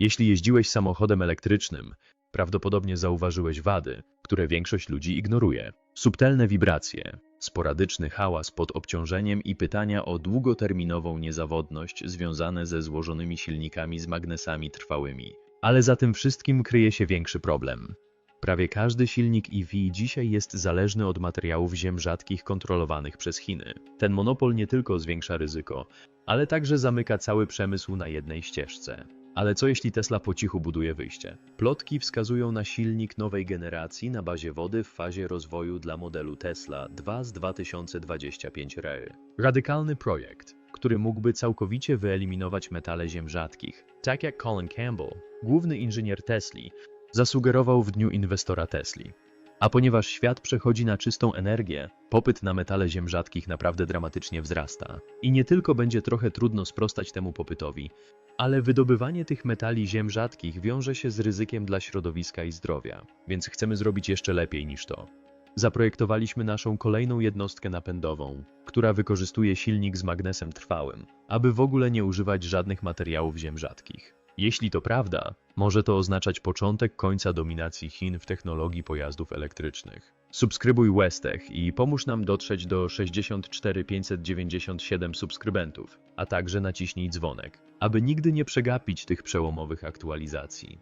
Jeśli jeździłeś samochodem elektrycznym, prawdopodobnie zauważyłeś wady, które większość ludzi ignoruje. Subtelne wibracje, sporadyczny hałas pod obciążeniem i pytania o długoterminową niezawodność związane ze złożonymi silnikami z magnesami trwałymi. Ale za tym wszystkim kryje się większy problem. Prawie każdy silnik EV dzisiaj jest zależny od materiałów ziem rzadkich kontrolowanych przez Chiny. Ten monopol nie tylko zwiększa ryzyko, ale także zamyka cały przemysł na jednej ścieżce. Ale co jeśli Tesla po cichu buduje wyjście? Plotki wskazują na silnik nowej generacji na bazie wody w fazie rozwoju dla modelu Tesla 2 z 2025 RE. Radykalny projekt, który mógłby całkowicie wyeliminować metale ziem rzadkich. Tak jak Colin Campbell, główny inżynier Tesli, zasugerował w dniu inwestora Tesli. A ponieważ świat przechodzi na czystą energię, popyt na metale ziem rzadkich naprawdę dramatycznie wzrasta. I nie tylko będzie trochę trudno sprostać temu popytowi, ale wydobywanie tych metali ziem rzadkich wiąże się z ryzykiem dla środowiska i zdrowia, więc chcemy zrobić jeszcze lepiej niż to. Zaprojektowaliśmy naszą kolejną jednostkę napędową, która wykorzystuje silnik z magnesem trwałym, aby w ogóle nie używać żadnych materiałów ziem rzadkich. Jeśli to prawda, może to oznaczać początek końca dominacji Chin w technologii pojazdów elektrycznych. Subskrybuj Westech i pomóż nam dotrzeć do 64 597 subskrybentów, a także naciśnij dzwonek, aby nigdy nie przegapić tych przełomowych aktualizacji.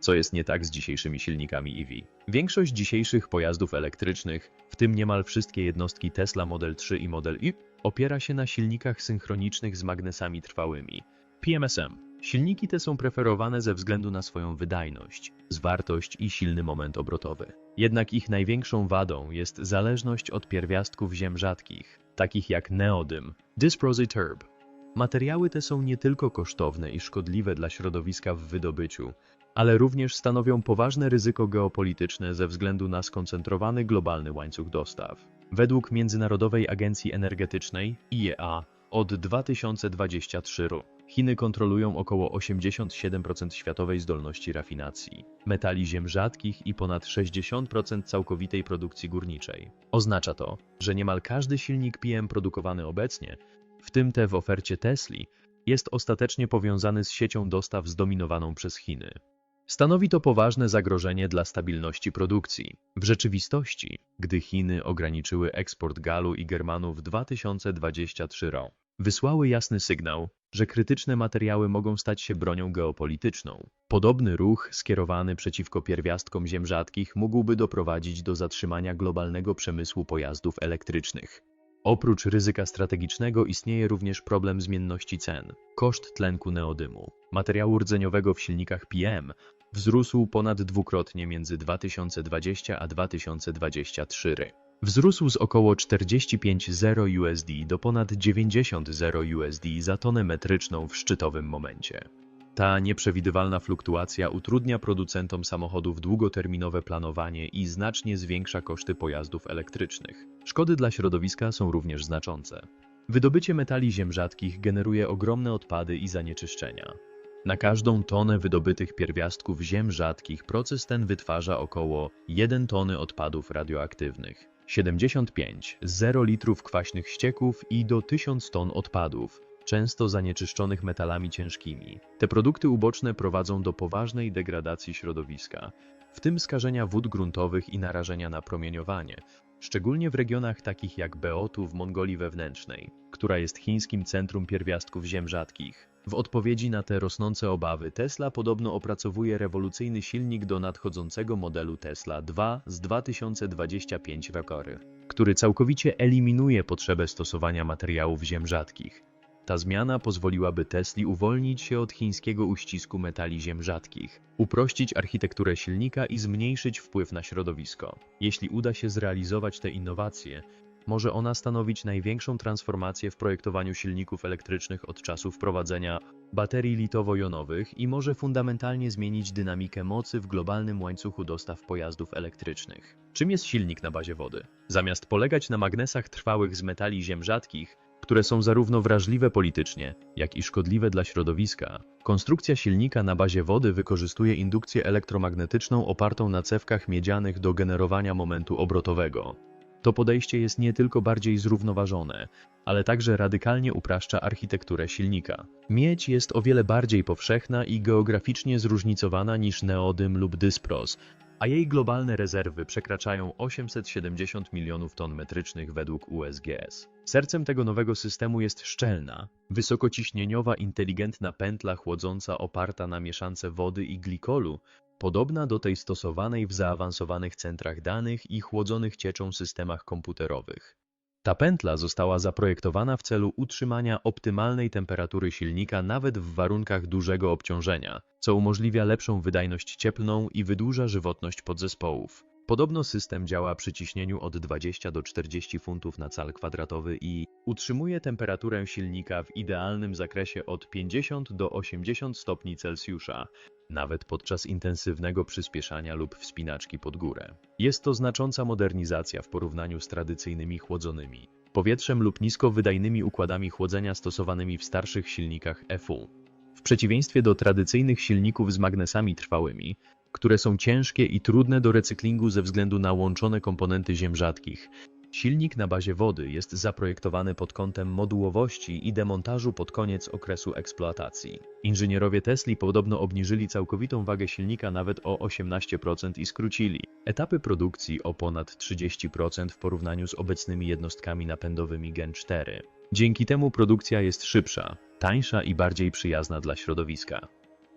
Co jest nie tak z dzisiejszymi silnikami EV? Większość dzisiejszych pojazdów elektrycznych, w tym niemal wszystkie jednostki Tesla Model 3 i Model Y, opiera się na silnikach synchronicznych z magnesami trwałymi, PMSM. Silniki te są preferowane ze względu na swoją wydajność, zwartość i silny moment obrotowy. Jednak ich największą wadą jest zależność od pierwiastków ziem rzadkich, takich jak neodym, dysprosy turb. Materiały te są nie tylko kosztowne i szkodliwe dla środowiska w wydobyciu, ale również stanowią poważne ryzyko geopolityczne ze względu na skoncentrowany globalny łańcuch dostaw. Według Międzynarodowej Agencji Energetycznej IEA od 2023 r. Chiny kontrolują około 87% światowej zdolności rafinacji, metali ziem rzadkich i ponad 60% całkowitej produkcji górniczej. Oznacza to, że niemal każdy silnik PM produkowany obecnie, w tym te w ofercie Tesli, jest ostatecznie powiązany z siecią dostaw zdominowaną przez Chiny. Stanowi to poważne zagrożenie dla stabilności produkcji. W rzeczywistości, gdy Chiny ograniczyły eksport galu i germanu w 2023 roku, wysłały jasny sygnał, że krytyczne materiały mogą stać się bronią geopolityczną. Podobny ruch skierowany przeciwko pierwiastkom ziem rzadkich mógłby doprowadzić do zatrzymania globalnego przemysłu pojazdów elektrycznych. Oprócz ryzyka strategicznego istnieje również problem zmienności cen. Koszt tlenku neodymu, materiału rdzeniowego w silnikach PM, wzrósł ponad dwukrotnie między 2020 a 2023 r. Wzrósł z około 45,0 USD do ponad 90,0 USD za tonę metryczną w szczytowym momencie. Ta nieprzewidywalna fluktuacja utrudnia producentom samochodów długoterminowe planowanie i znacznie zwiększa koszty pojazdów elektrycznych. Szkody dla środowiska są również znaczące. Wydobycie metali ziem rzadkich generuje ogromne odpady i zanieczyszczenia. Na każdą tonę wydobytych pierwiastków ziem rzadkich proces ten wytwarza około 1 tony odpadów radioaktywnych. 75 0 litrów kwaśnych ścieków i do 1000 ton odpadów, często zanieczyszczonych metalami ciężkimi. Te produkty uboczne prowadzą do poważnej degradacji środowiska, w tym skażenia wód gruntowych i narażenia na promieniowanie, szczególnie w regionach takich jak Beotu w Mongolii Wewnętrznej, która jest chińskim centrum pierwiastków ziem rzadkich. W odpowiedzi na te rosnące obawy Tesla podobno opracowuje rewolucyjny silnik do nadchodzącego modelu Tesla 2 z 2025 Rakory, który całkowicie eliminuje potrzebę stosowania materiałów ziem rzadkich. Ta zmiana pozwoliłaby Tesli uwolnić się od chińskiego uścisku metali ziem rzadkich, uprościć architekturę silnika i zmniejszyć wpływ na środowisko. Jeśli uda się zrealizować te innowacje, może ona stanowić największą transformację w projektowaniu silników elektrycznych od czasu wprowadzenia baterii litowo-jonowych i może fundamentalnie zmienić dynamikę mocy w globalnym łańcuchu dostaw pojazdów elektrycznych. Czym jest silnik na bazie wody? Zamiast polegać na magnesach trwałych z metali ziem rzadkich, które są zarówno wrażliwe politycznie, jak i szkodliwe dla środowiska, konstrukcja silnika na bazie wody wykorzystuje indukcję elektromagnetyczną opartą na cewkach miedzianych do generowania momentu obrotowego. To podejście jest nie tylko bardziej zrównoważone, ale także radykalnie upraszcza architekturę silnika. Miedź jest o wiele bardziej powszechna i geograficznie zróżnicowana niż neodym lub dyspros, a jej globalne rezerwy przekraczają 870 milionów ton metrycznych według USGS. Sercem tego nowego systemu jest szczelna, wysokociśnieniowa inteligentna pętla chłodząca oparta na mieszance wody i glikolu, podobna do tej stosowanej w zaawansowanych centrach danych i chłodzonych cieczą systemach komputerowych. Ta pętla została zaprojektowana w celu utrzymania optymalnej temperatury silnika nawet w warunkach dużego obciążenia, co umożliwia lepszą wydajność cieplną i wydłuża żywotność podzespołów. Podobno system działa przy ciśnieniu od 20 do 40 funtów na cal kwadratowy i utrzymuje temperaturę silnika w idealnym zakresie od 50 do 80 stopni Celsjusza, nawet podczas intensywnego przyspieszania lub wspinaczki pod górę. Jest to znacząca modernizacja w porównaniu z tradycyjnymi chłodzonymi powietrzem lub niskowydajnymi układami chłodzenia stosowanymi w starszych silnikach FU. W przeciwieństwie do tradycyjnych silników z magnesami trwałymi, które są ciężkie i trudne do recyklingu ze względu na łączone komponenty ziem rzadkich, Silnik na bazie wody jest zaprojektowany pod kątem modułowości i demontażu pod koniec okresu eksploatacji. Inżynierowie Tesli podobno obniżyli całkowitą wagę silnika nawet o 18% i skrócili etapy produkcji o ponad 30% w porównaniu z obecnymi jednostkami napędowymi Gen 4. Dzięki temu produkcja jest szybsza, tańsza i bardziej przyjazna dla środowiska.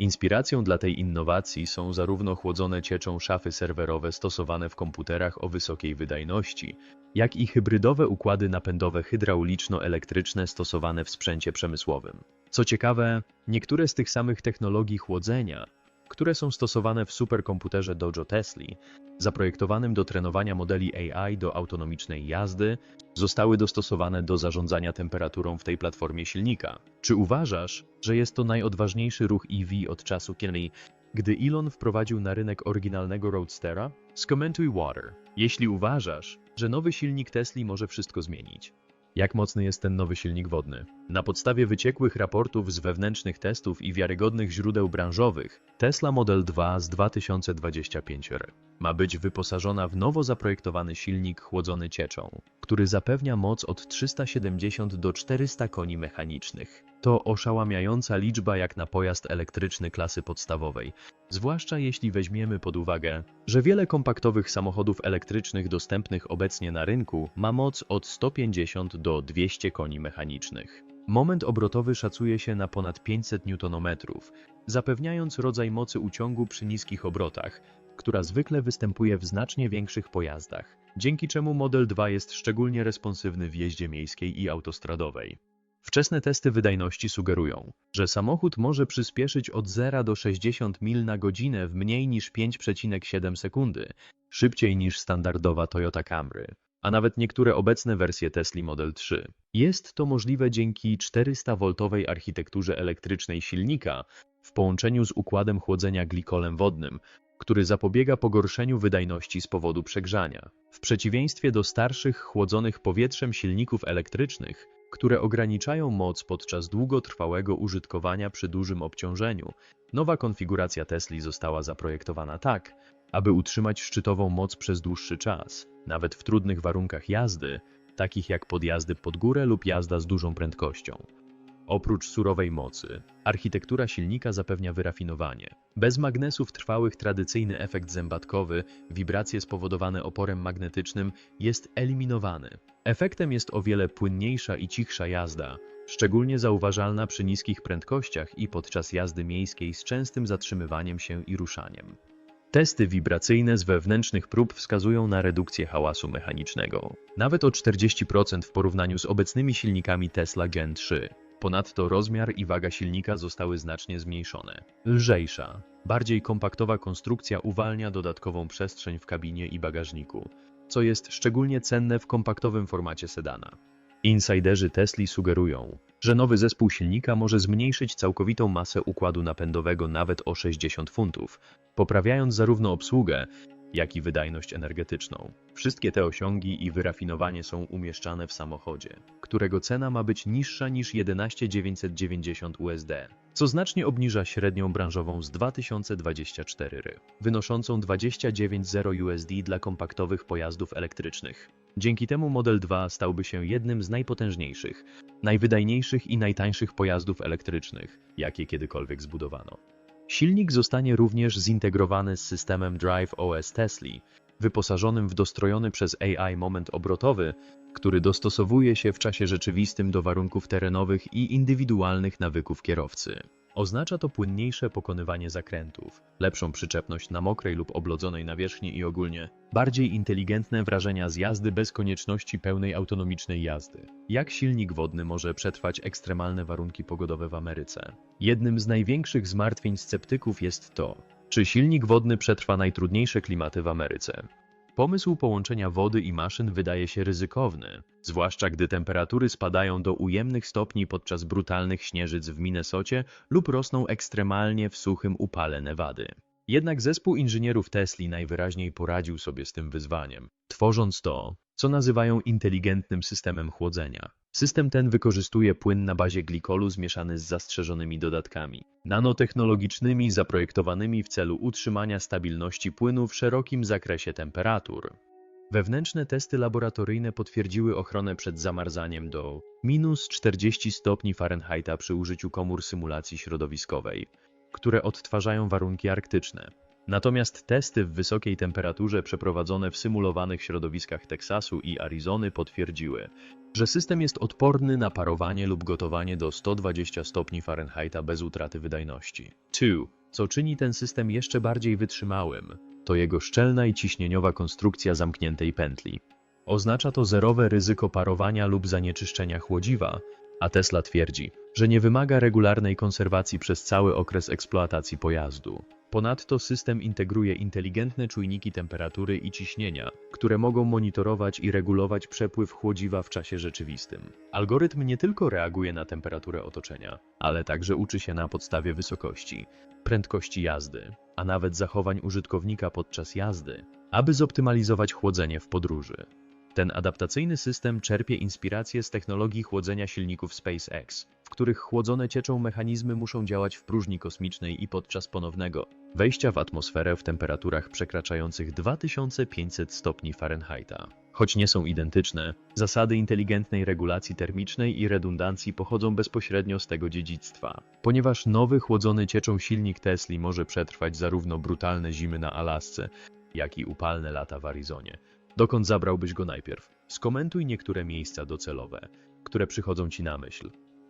Inspiracją dla tej innowacji są zarówno chłodzone cieczą szafy serwerowe stosowane w komputerach o wysokiej wydajności, jak i hybrydowe układy napędowe hydrauliczno-elektryczne stosowane w sprzęcie przemysłowym. Co ciekawe, niektóre z tych samych technologii chłodzenia, które są stosowane w superkomputerze Dojo Tesli, zaprojektowanym do trenowania modeli AI do autonomicznej jazdy, zostały dostosowane do zarządzania temperaturą w tej platformie silnika. Czy uważasz, że jest to najodważniejszy ruch EV od czasu, kiedy gdy Elon wprowadził na rynek oryginalnego Roadstera? Skomentuj Water. Jeśli uważasz, że nowy silnik Tesla może wszystko zmienić. Jak mocny jest ten nowy silnik wodny? Na podstawie wyciekłych raportów z wewnętrznych testów i wiarygodnych źródeł branżowych, Tesla Model 2 z 2025 r ma być wyposażona w nowo zaprojektowany silnik chłodzony cieczą, który zapewnia moc od 370 do 400 koni mechanicznych. To oszałamiająca liczba jak na pojazd elektryczny klasy podstawowej, zwłaszcza jeśli weźmiemy pod uwagę, że wiele kompaktowych samochodów elektrycznych dostępnych obecnie na rynku ma moc od 150 do 200 koni mechanicznych. Moment obrotowy szacuje się na ponad 500 Nm, zapewniając rodzaj mocy uciągu przy niskich obrotach, która zwykle występuje w znacznie większych pojazdach, dzięki czemu Model 2 jest szczególnie responsywny w jeździe miejskiej i autostradowej. Wczesne testy wydajności sugerują, że samochód może przyspieszyć od 0 do 60 mil na godzinę w mniej niż 5,7 sekundy, szybciej niż standardowa Toyota Camry, a nawet niektóre obecne wersje Tesla Model 3. Jest to możliwe dzięki 400V architekturze elektrycznej silnika w połączeniu z układem chłodzenia glikolem wodnym, który zapobiega pogorszeniu wydajności z powodu przegrzania. W przeciwieństwie do starszych chłodzonych powietrzem silników elektrycznych, które ograniczają moc podczas długotrwałego użytkowania przy dużym obciążeniu, nowa konfiguracja Tesli została zaprojektowana tak, aby utrzymać szczytową moc przez dłuższy czas, nawet w trudnych warunkach jazdy, takich jak podjazdy pod górę lub jazda z dużą prędkością. Oprócz surowej mocy, architektura silnika zapewnia wyrafinowanie. Bez magnesów trwałych tradycyjny efekt zębatkowy, wibracje spowodowane oporem magnetycznym jest eliminowany. Efektem jest o wiele płynniejsza i cichsza jazda, szczególnie zauważalna przy niskich prędkościach i podczas jazdy miejskiej z częstym zatrzymywaniem się i ruszaniem. Testy wibracyjne z wewnętrznych prób wskazują na redukcję hałasu mechanicznego, nawet o 40% w porównaniu z obecnymi silnikami Tesla Gen 3. Ponadto rozmiar i waga silnika zostały znacznie zmniejszone. Lżejsza, bardziej kompaktowa konstrukcja uwalnia dodatkową przestrzeń w kabinie i bagażniku, co jest szczególnie cenne w kompaktowym formacie sedana. Insiderzy Tesli sugerują, że nowy zespół silnika może zmniejszyć całkowitą masę układu napędowego nawet o 60 funtów, poprawiając zarówno obsługę, jak i wydajność energetyczną. Wszystkie te osiągi i wyrafinowanie są umieszczane w samochodzie, którego cena ma być niższa niż 11 990 USD. co znacznie obniża średnią branżową z 2024 r., wynoszącą 29,0 USD dla kompaktowych pojazdów elektrycznych. Dzięki temu Model 2 stałby się jednym z najpotężniejszych, najwydajniejszych i najtańszych pojazdów elektrycznych, jakie kiedykolwiek zbudowano. Silnik zostanie również zintegrowany z systemem Drive OS Tesla, wyposażonym w dostrojony przez AI moment obrotowy, który dostosowuje się w czasie rzeczywistym do warunków terenowych i indywidualnych nawyków kierowcy. Oznacza to płynniejsze pokonywanie zakrętów, lepszą przyczepność na mokrej lub oblodzonej nawierzchni i ogólnie bardziej inteligentne wrażenia z jazdy bez konieczności pełnej autonomicznej jazdy. Jak silnik wodny może przetrwać ekstremalne warunki pogodowe w Ameryce? Jednym z największych zmartwień sceptyków jest to, czy silnik wodny przetrwa najtrudniejsze klimaty w Ameryce. Pomysł połączenia wody i maszyn wydaje się ryzykowny, zwłaszcza gdy temperatury spadają do ujemnych stopni podczas brutalnych śnieżyc w Minnesocie lub rosną ekstremalnie w suchym upale Nevady. Jednak zespół inżynierów Tesli najwyraźniej poradził sobie z tym wyzwaniem, tworząc to, co nazywają inteligentnym systemem chłodzenia. System ten wykorzystuje płyn na bazie glikolu zmieszany z zastrzeżonymi dodatkami nanotechnologicznymi zaprojektowanymi w celu utrzymania stabilności płynu w szerokim zakresie temperatur. Wewnętrzne testy laboratoryjne potwierdziły ochronę przed zamarzaniem do minus 40 stopni Fahrenheita przy użyciu komór symulacji środowiskowej, które odtwarzają warunki arktyczne. Natomiast testy w wysokiej temperaturze przeprowadzone w symulowanych środowiskach Teksasu i Arizony potwierdziły, że system jest odporny na parowanie lub gotowanie do 120 stopni Fahrenheita bez utraty wydajności. 2. Co czyni ten system jeszcze bardziej wytrzymałym, to jego szczelna i ciśnieniowa konstrukcja zamkniętej pętli. Oznacza to zerowe ryzyko parowania lub zanieczyszczenia chłodziwa, a Tesla twierdzi, że nie wymaga regularnej konserwacji przez cały okres eksploatacji pojazdu. Ponadto system integruje inteligentne czujniki temperatury i ciśnienia, które mogą monitorować i regulować przepływ chłodziwa w czasie rzeczywistym. Algorytm nie tylko reaguje na temperaturę otoczenia, ale także uczy się na podstawie wysokości, prędkości jazdy, a nawet zachowań użytkownika podczas jazdy, aby zoptymalizować chłodzenie w podróży. Ten adaptacyjny system czerpie inspirację z technologii chłodzenia silników SpaceX, w których chłodzone cieczą mechanizmy muszą działać w próżni kosmicznej i podczas ponownego wejścia w atmosferę w temperaturach przekraczających 2500 stopni Fahrenheita. Choć nie są identyczne, zasady inteligentnej regulacji termicznej i redundancji pochodzą bezpośrednio z tego dziedzictwa. Ponieważ nowy chłodzony cieczą silnik Tesla może przetrwać zarówno brutalne zimy na Alasce, jak i upalne lata w Arizonie. Dokąd zabrałbyś go najpierw? Skomentuj niektóre miejsca docelowe, które przychodzą ci na myśl.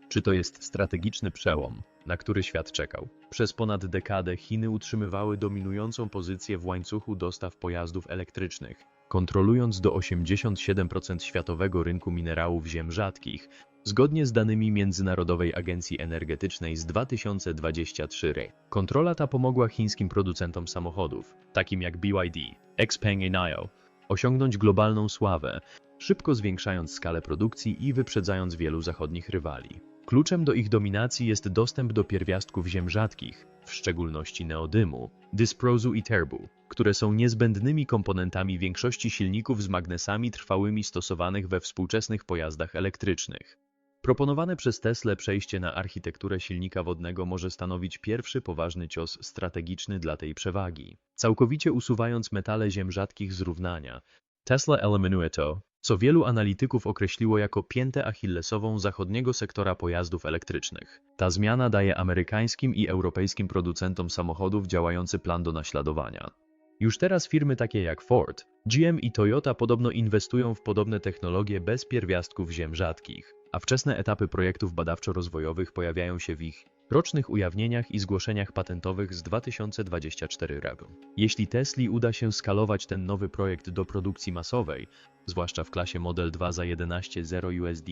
Czy to jest strategiczny przełom, na który świat czekał? Przez ponad dekadę Chiny utrzymywały dominującą pozycję w łańcuchu dostaw pojazdów elektrycznych, kontrolując do 87% światowego rynku minerałów ziem rzadkich, zgodnie z danymi Międzynarodowej Agencji Energetycznej z 2023 r. Kontrola ta pomogła chińskim producentom samochodów, takim jak BYD, Xpeng i NIO, osiągnąć globalną sławę, szybko zwiększając skalę produkcji i wyprzedzając wielu zachodnich rywali. Kluczem do ich dominacji jest dostęp do pierwiastków ziem rzadkich, w szczególności neodymu, dysprozu i terbu, które są niezbędnymi komponentami większości silników z magnesami trwałymi stosowanych we współczesnych pojazdach elektrycznych. Proponowane przez Tesla przejście na architekturę silnika wodnego może stanowić pierwszy poważny cios strategiczny dla tej przewagi. Całkowicie usuwając metale ziem rzadkich z równania, Tesla eliminuje to, co wielu analityków określiło jako piętę achillesową zachodniego sektora pojazdów elektrycznych. Ta zmiana daje amerykańskim i europejskim producentom samochodów działający plan do naśladowania. Już teraz firmy takie jak Ford, GM i Toyota podobno inwestują w podobne technologie bez pierwiastków ziem rzadkich, a wczesne etapy projektów badawczo-rozwojowych pojawiają się w ich rocznych ujawnieniach i zgłoszeniach patentowych z 2024 roku. Jeśli Tesli uda się skalować ten nowy projekt do produkcji masowej, zwłaszcza w klasie Model 2 za 11.0 USD,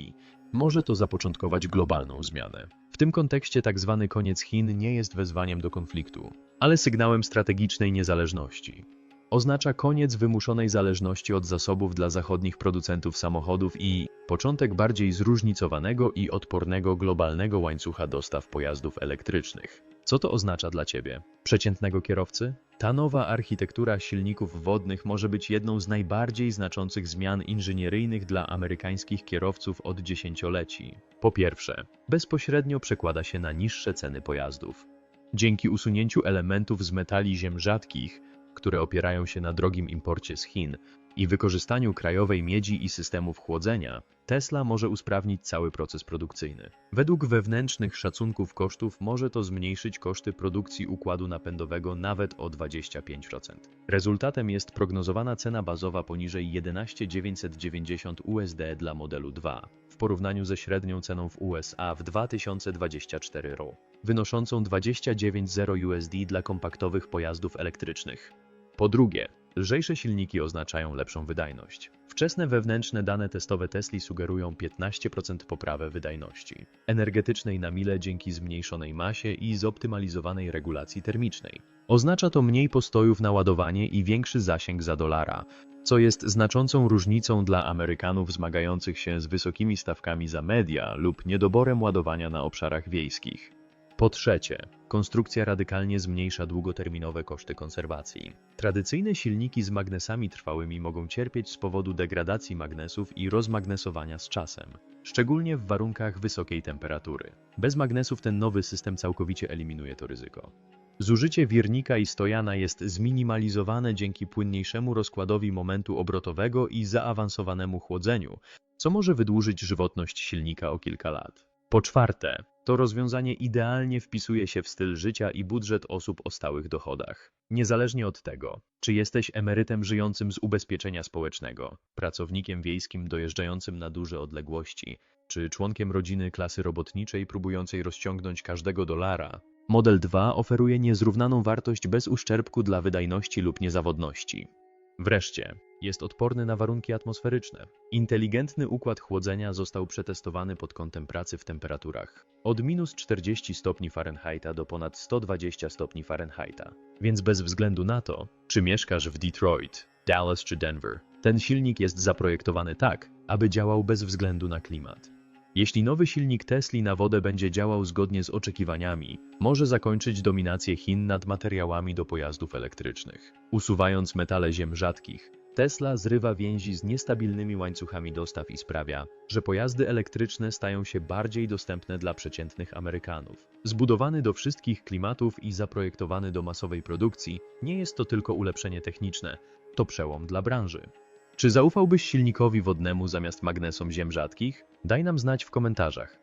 może to zapoczątkować globalną zmianę. W tym kontekście tak zwany koniec Chin nie jest wezwaniem do konfliktu, ale sygnałem strategicznej niezależności. Oznacza koniec wymuszonej zależności od zasobów dla zachodnich producentów samochodów i początek bardziej zróżnicowanego i odpornego globalnego łańcucha dostaw pojazdów elektrycznych. Co to oznacza dla Ciebie? Przeciętnego kierowcy? Ta nowa architektura silników wodnych może być jedną z najbardziej znaczących zmian inżynieryjnych dla amerykańskich kierowców od dziesięcioleci. Po pierwsze, bezpośrednio przekłada się na niższe ceny pojazdów. Dzięki usunięciu elementów z metali ziem rzadkich, które opierają się na drogim imporcie z Chin, i wykorzystaniu krajowej miedzi i systemów chłodzenia, Tesla może usprawnić cały proces produkcyjny. Według wewnętrznych szacunków kosztów może to zmniejszyć koszty produkcji układu napędowego nawet o 25%. Rezultatem jest prognozowana cena bazowa poniżej 11 990 USD dla modelu 2, w porównaniu ze średnią ceną w USA w 2024 roku, wynoszącą 29,0 USD dla kompaktowych pojazdów elektrycznych. Po drugie, lżejsze silniki oznaczają lepszą wydajność. Wczesne wewnętrzne dane testowe Tesli sugerują 15% poprawę wydajności energetycznej na mile dzięki zmniejszonej masie i zoptymalizowanej regulacji termicznej. Oznacza to mniej postojów na ładowanie i większy zasięg za dolara, co jest znaczącą różnicą dla Amerykanów zmagających się z wysokimi stawkami za media lub niedoborem ładowania na obszarach wiejskich. Po trzecie, konstrukcja radykalnie zmniejsza długoterminowe koszty konserwacji. Tradycyjne silniki z magnesami trwałymi mogą cierpieć z powodu degradacji magnesów i rozmagnesowania z czasem, szczególnie w warunkach wysokiej temperatury. Bez magnesów ten nowy system całkowicie eliminuje to ryzyko. Zużycie wirnika i stojana jest zminimalizowane dzięki płynniejszemu rozkładowi momentu obrotowego i zaawansowanemu chłodzeniu, co może wydłużyć żywotność silnika o kilka lat. Po czwarte, to rozwiązanie idealnie wpisuje się w styl życia i budżet osób o stałych dochodach. Niezależnie od tego, czy jesteś emerytem żyjącym z ubezpieczenia społecznego, pracownikiem wiejskim dojeżdżającym na duże odległości, czy członkiem rodziny klasy robotniczej próbującej rozciągnąć każdego dolara, Model 2 oferuje niezrównaną wartość bez uszczerbku dla wydajności lub niezawodności. Wreszcie, jest odporny na warunki atmosferyczne. Inteligentny układ chłodzenia został przetestowany pod kątem pracy w temperaturach od minus 40 stopni Fahrenheita do ponad 120 stopni Fahrenheita. Więc bez względu na to, czy mieszkasz w Detroit, Dallas czy Denver, ten silnik jest zaprojektowany tak, aby działał bez względu na klimat. Jeśli nowy silnik Tesli na wodę będzie działał zgodnie z oczekiwaniami, może zakończyć dominację Chin nad materiałami do pojazdów elektrycznych. Usuwając metale ziem rzadkich, Tesla zrywa więzi z niestabilnymi łańcuchami dostaw i sprawia, że pojazdy elektryczne stają się bardziej dostępne dla przeciętnych Amerykanów. Zbudowany do wszystkich klimatów i zaprojektowany do masowej produkcji, nie jest to tylko ulepszenie techniczne, to przełom dla branży. Czy zaufałbyś silnikowi wodnemu zamiast magnesom ziem rzadkich? Daj nam znać w komentarzach.